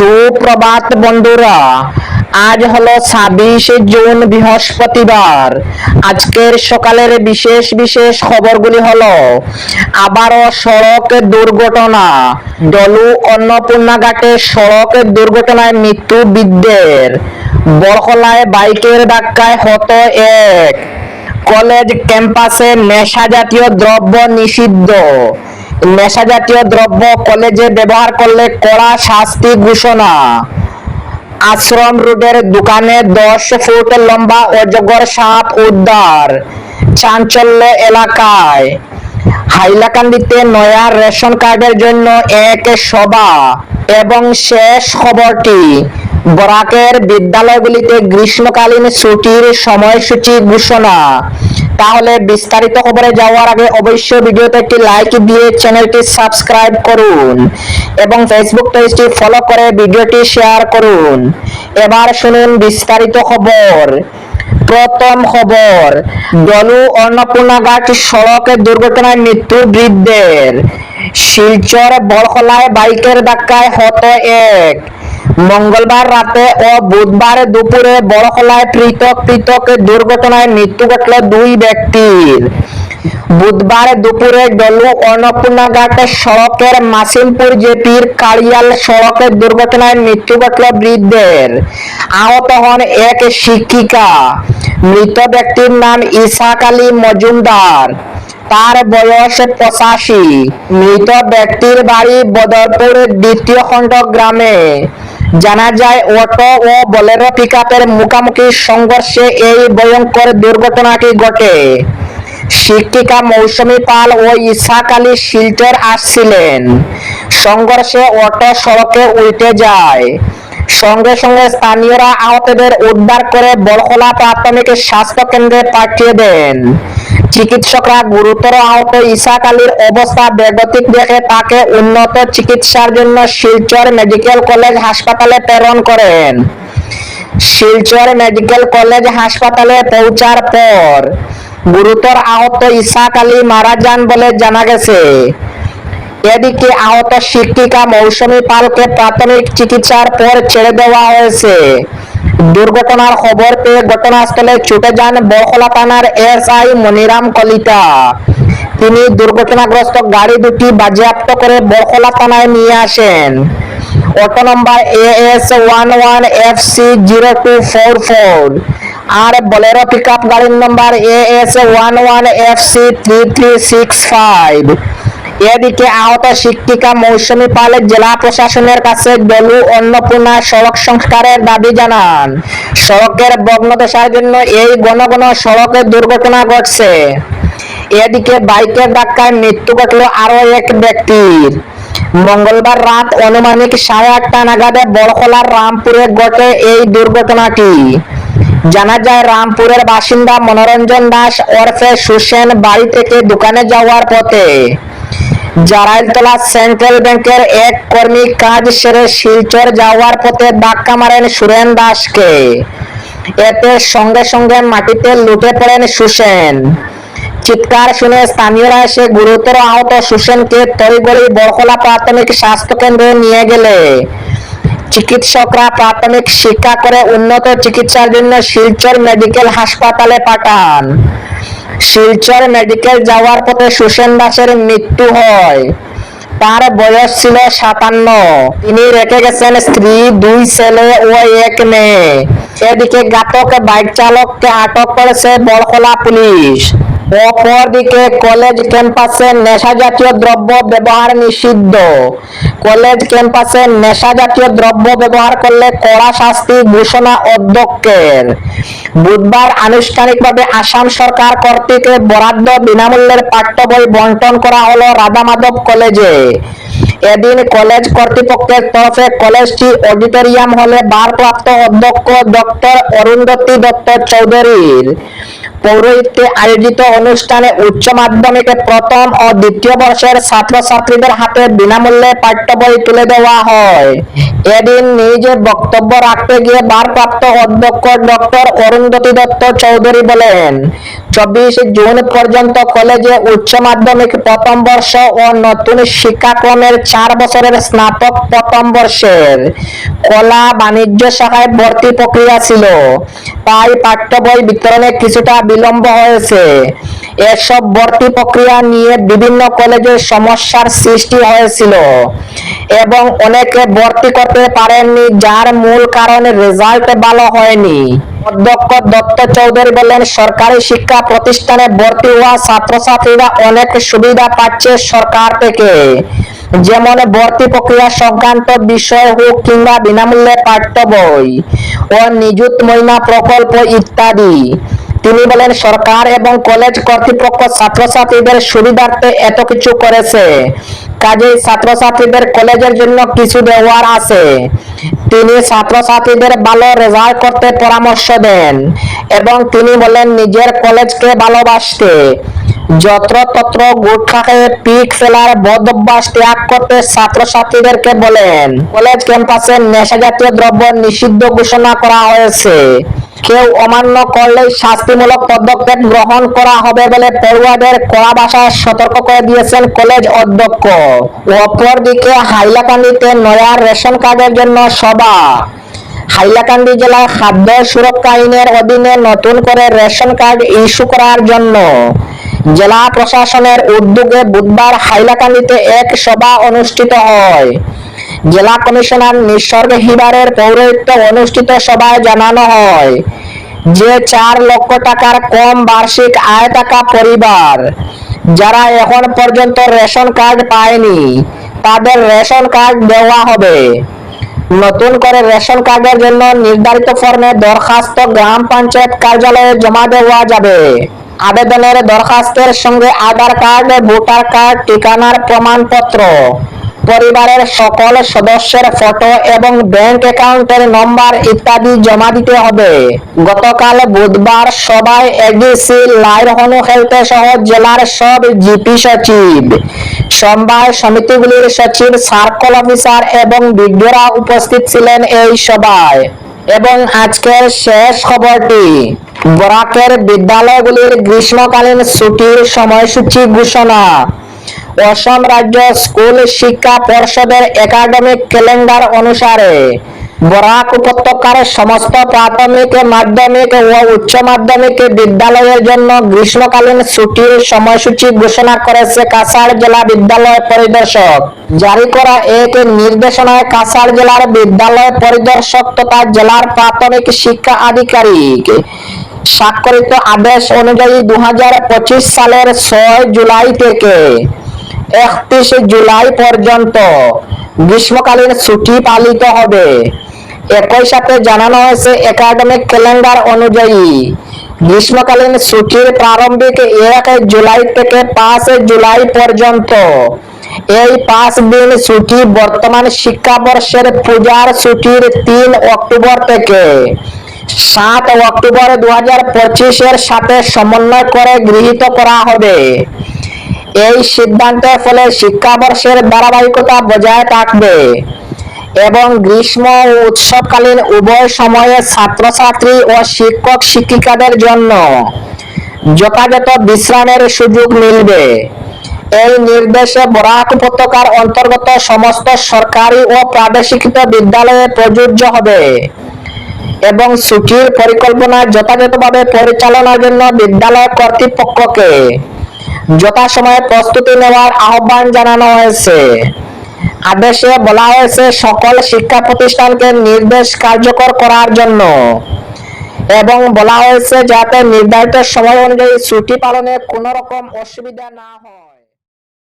সুপ্রভাত বন্ধুরা, আজ হলো ছাব্বিশে জুন বৃহস্পতিবার। আজকের সকালের বিশেষ বিশেষ খবরগুলি হলো, আবারও সড়ক দুর্ঘটনা। ডলু অন্নপূর্ণা ঘাটে সড়ক দুর্ঘটনায় মৃত্যু বৃদ্ধের। বড়খলায় বাইকের ধাক্কায় হত এক। কলেজ ক্যাম্পাসে নেশা জাতীয় দ্রব্য নিষিদ্ধ। নেশা জাতীয় দ্রব্য কলেজে ব্যবহার করলে কড়া শাস্তি ঘোষণা। আশ্রম রোডের দোকানে দশ ফুট লম্বা অজগর সাপ উদ্ধার, চাঞ্চল্য এলাকায়। হাইলাকান্দিতে নয়া রেশন কার্ডের জন্য এক সভা এবং শেষ খবরটি, বরাকের বিদ্যালয়গুলিতে গ্রীষ্মকালীন ছুটির সময়সূচি ঘোষণা। তাহলে বিস্তারিত খবরে যাওয়ার আগে অবশ্যই ভিডিওতে একটি লাইক দিয়ে চ্যানেলটি সাবস্ক্রাইব করুন এবং ফেসবুক পেজটি ফলো করে ভিডিওটি শেয়ার করুন। এবার শুনুন বিস্তারিত খবর। প্রথম খবর, ডলু অন্নপূর্ণাঘাট সড়কে দুর্ঘটনায় মৃত্যু বৃদ্ধের শিলচর বড়খলায় বাইকের ধাক্কায় হত এক। মঙ্গলবার রাতে ও বুধবার দুপুরে বড়খলায় পৃথক পৃথক দুর্ঘটনায় মৃত্যু ঘটল দুই ব্যক্তির। বুধবার দুপুরে ডলু অন্নপূর্ণা ঘাটের সড়কের মাসিমপুর জেপির কালিয়াল সড়কের দুর্ঘটনায় মৃত্যু ঘটল বৃদ্ধের। আহত হন এক শিক্ষিকা। মৃত ব্যক্তির নাম ইসাক আলী মজুমদার। তার বয়স পঁচাশি। মৃত ব্যক্তির বাড়ি বদরপুর দ্বিতীয় খণ্ড গ্রামে। জানা যায়, অটো ও বলেরো পিকআপের মুখোমুখি সংঘর্ষে এই ভয়ঙ্কর দুর্ঘটনাটি ঘটে। শিক্ষিকা মৌসুমী পাল ও ইসাক আলী শিল্টের আসছিলেন। সংঘর্ষে অটো সড়কে উল্টে যায়। সঙ্গে সঙ্গে স্থানীয়রা আহতদের উদ্ধার করে বড়খলা প্রাথমিক স্বাস্থ্য কেন্দ্রে পাঠিয়ে দেন। চিকিৎসকরা গুরুতর আহত ইসাক আলীর অবস্থা বেগতিক দেখে তাকে উন্নত চিকিৎসার জন্য শিলচর মেডিকেল কলেজ হাসপাতালে প্রেরণ করেন। শিলচর মেডিকেল কলেজ হাসপাতালে পৌঁছার পর গুরুতর আহত ইসাক আলী মারা যান বলে জানা গেছে। এদিকে আহত শিক্ষিকা মৌসুমী পালকে প্রাথমিক চিকিৎসার পর ছেড়ে দেওয়া হয়েছে। দুর্ঘটনার খবর পেয়ে ঘটনাস্থলে ছুটে যান বড়খলা থানার এসআই মনিরাম কলিতা। তিনি দুর্ঘটনাগ্রস্ত গাড়ি দুটি বাজেয়াপ্ত করে বড়খলা থানায় নিয়ে আসেন। Auto number A S one one F C zero two four four R Bolero pick up গাড়ির number A S one one F C three three six five. এদিকে আহত শিক্ষিকা মৌসুমী পাল জেলা প্রশাসনের কাছে বেলু অন্নপূর্ণা সড়ক সংস্কারের দাবি জানান। সড়কের ভগ্নদশার জন্য এই ঘন ঘন সড়কের দুর্ঘটনা ঘটছে। এদিকে বাইকের ধাক্কায় মৃত্যু ঘটল আরও এক ব্যক্তির। মঙ্গলবার রাত অনুমানিক সাড়ে আটটা নাগাদে বড়খলার রামপুরে ঘটে এই দুর্ঘটনাটি। জানা যায়, রামপুরের বাসিন্দা মনোরঞ্জন দাস ওরফে সুসেন বাড়ি থেকে দোকানে যাওয়ার পথে জারাইলতলা সেন্ট্রাল ব্যাংকের এক কর্মী কাজ সেরে শিলচর যাওয়ার পথে ধাক্কা মারেন সুরেন দাসকে। এতে সঙ্গে সঙ্গে মাটিতে লুটে পড়েন সুসেন। চিৎকার শুনে স্থানীয়রা এসে গুরুতর আহত সুসেনকে তড়িগড়ি বড়খলা প্রাথমিক স্বাস্থ্য কেন্দ্রে নিয়ে গেলে। চিকিৎসকরা প্রাথমিক শিক্ষা করে উন্নত চিকিৎসার জন্য শিলচর মেডিকেল হাসপাতালে পাঠান। শিলচর মেডিকেল যাওয়ার পথে সুসেন দাসের মৃত্যু হয়। তার বয়স ছিল সাতান্ন। তিনি রেখে গেছেন স্ত্রী, দুই ছেলে ও এক মেয়ে। এদিকে ঘাতক, বাইক চালককে আটক করেছে বড়খোলা পুলিশ। অপরদিকে কলেজ ক্যাম্পাসে নেশা জাতীয় দ্রব্য ব্যবহার নিষিদ্ধ। কলেজ ক্যাম্পাসে নেশা জাতীয় দ্রব্য ব্যবহার করলে কড়া শাস্তি ঘোষণা অধ্যক্ষের। বুধবার আনুষ্ঠানিকভাবে আসাম সরকার কর্তৃক বরাদ্দ বিনামূল্যের পাঠ্য বই বন্টন করা হলো রাধা মাধব কলেজে এদিন কলেজ কর্তৃপক্ষের তরফে কলেজটি অডিটোরিয়াম হলে ভারপ্রাপ্ত অধ্যক্ষ ডক্টর অরুন্ধতী দত্ত চৌধুরীর পৌরহিত্যে আয়োজিত অনুষ্ঠানে উচ্চ মাধ্যমিকে প্রথম ও দ্বিতীয় বর্ষের ছাত্রছাত্রীদের হাতে বিনামূল্যে পাঠ্য বই তুলে দেওয়া হয়। এদিন নিজে বক্তব্য রাখতে গিয়ে ভারপ্রাপ্ত অধ্যক্ষ ডক্টর অরুন্ধতী দত্ত চৌধুরী বলেন, চব্বিশ জুন পর্যন্ত কলেজে উচ্চ মাধ্যমিক প্রথম বর্ষ ও নতুন শিক্ষাক্রমের চার বছরের স্নাতক প্রথম বর্ষের কলা বাণিজ্য শাখায় ভর্তি প্রক্রিয়া ছিল। তাই পাঠ্য বই বিতরণে কিছুটা বিলম্ব হয়েছে। এসব ভর্তি প্রক্রিয়া নিয়ে বিভিন্ন কলেজে সমস্যার সৃষ্টি হয়েছিল এবং অনেকে ভর্তি করতে পারেননি, যার মূল কারণে রেজাল্ট ভালো হয়নি। অধ্যক্ষ দত্ত চৌধুরী বলেন, সরকারি শিক্ষা প্রতিষ্ঠানে ভর্তি হওয়া ছাত্রছাত্রীরা অনেক সুবিধা পাচ্ছে সরকার থেকে। যেমন ভর্তি প্রক্রিয়া সংক্রান্ত বিষয় হোক কিংবা বিনামূল্যে পাঠ্য বই ও নিযুত মহিলা প্রকল্প ইত্যাদি। তিনি বলেন, সরকার এবং কলেজ কর্তৃপক্ষ ছাত্রছাত্রীদের সুবিধার্থে এত কিছু করেছে। কাজেই ছাত্রছাত্রীদের কলেজের জন্য কিছু দেওয়ার আছে। তিনি ছাত্রছাত্রীদের ভালো রেজাল্ট করতে পরামর্শ দেন এবং তিনি বলেন, নিজের কলেজকে ভালোবাসতে। যত্রতত্র গুটখা খেয়ে পিক ফেলার বদ অভ্যাস ত্যাগ করতে ছাত্রছাত্রীদেরকে বলেন, কলেজ ক্যাম্পাসে নেশা জাতীয় দ্রব্য নিষিদ্ধ ঘোষণা করা হয়েছে। কেউ অমান্য করলে শাস্তিমূলক পদক্ষেপ গ্রহণ করা হবে বলে পড়ুয়াদের কড়া ভাষায় সতর্ক করে দিয়েছেন কলেজ অধ্যক্ষ। অপরদিকে হাইলাকান্দিতে নয়া রেশন কার্ডের জন্য সভা। হাইলাকান্দি জেলায় খাদ্য সুরক্ষা আইনের অধীনে নতুন করে রেশন কার্ড ইস্যু করার জন্য। জেলা প্রশাসনের উদ্যোগে বুধবার হাইলাকান্দিতে এক সভা অনুষ্ঠিত হয়। জেলা কমিশনার নিঃসর্গ হিবারের পৌরহিত্য অনুষ্ঠিত সভায় জানানো হয়, যে চার লক্ষ টাকার কম বার্ষিক আয় থাকা পরিবার, যারা এখন পর্যন্ত রেশন কার্ড পায়নি, তাদের রেশন কার্ড দেওয়া হবে। নতুন করে রেশন কার্ডের জন্য নির্ধারিত ফর্মে দরখাস্ত গ্রাম পঞ্চায়েত কার্যালয়ে জমা দেওয়া যাবে। আবেদনের দরখাস্তের সঙ্গে আধার কার্ড, ভোটার কার্ড, ঠিকানার প্রমাণপত্র। পরিবারের সকল সদস্যের ফটো এবং ব্যাংক অ্যাকাউন্টের নম্বর ইত্যাদি জমা দিতে হবে। গতকাল বুধবার সবাই এডিসি লাইর হনু খেলতে সহ জেলার সব জিপি সচিব সমবায় সমিতিগুলির সচিব, সার্কল অফিসার এবং বিজ্ঞরা উপস্থিত ছিলেন এই সভায়। এবং আজকের শেষ খবরটি, বরাকের বিদ্যালয়গুলির গ্রীষ্মকালীন ছুটির সময়সূচি ঘোষণা। অসম রাজ্য স্কুল শিক্ষা পর্ষদের একাডেমিক ক্যালেন্ডার অনুসারে বরাক উপত্যকার সমস্ত প্রাথমিক, মাধ্যমিক ও উচ্চ মাধ্যমিক বিদ্যালয়ের জন্য গ্রীষ্মকালীন ছুটির সময়সূচি ঘোষণা করেছে কাছাড় জেলা বিদ্যালয় পরিদর্শক। জারি করা এক নির্দেশনায় কাছাড় জেলার বিদ্যালয় পরিদর্শক তথা জেলার প্রাথমিক শিক্ষা আধিকারিক স্বাক্ষরিত আদেশ অনুযায়ী দু হাজার পঁচিশ সালের ছয় জুলাই থেকে একত্রিশে জুলাই পর্যন্ত গ্রীষ্মকালীন ছুটি পালিত হবে। একই সাথে জানানো হয়েছে, একাডেমিক ক্যালেন্ডার অনুযায়ী গ্রীষ্মকালীন ছুটির প্রারম্ভিক এক জুলাই থেকে পাঁচ জুলাই পর্যন্ত এই পাঁচ দিন ছুটি বর্তমান শিক্ষাবর্ষের পূজার ছুটির তিন অক্টোবর থেকে সাত অক্টোবর দু হাজার পঁচিশের সাথে সমন্বয় করে গৃহীত করা হবে। এই সিদ্ধান্তের ফলে শিক্ষাবর্ষের ধারাবাহিকতা বজায় থাকবে এবং গ্রীষ্ম ও উৎসবকালীন উভয় সময়ে ছাত্রছাত্রী ও শিক্ষক শিক্ষিকাদের জন্য যথাযথ বিশ্রামের সুযোগ মিলবে। এই নির্দেশে বরাক উপত্যকার অন্তর্গত সমস্ত সরকারি ও প্রাদেশিক বিদ্যালয়ে প্রযোজ্য হবে এবং ছুটির পরিকল্পনা যথাযথভাবে পরিচালনার জন্য বিদ্যালয় কর্তৃপক্ষকে যথাসময়ে প্রস্তুতি নেওয়ার আহ্বান জানানো হয়েছে। আদেশে বলা হয়েছে, সকল শিক্ষা প্রতিষ্ঠানকে নির্দেশ কার্যকর করার জন্য। এবং বলা হয়েছে, যাতে নির্ধারিত সময় অনুযায়ী ছুটি পালনে কোনো রকম অসুবিধা না হয়।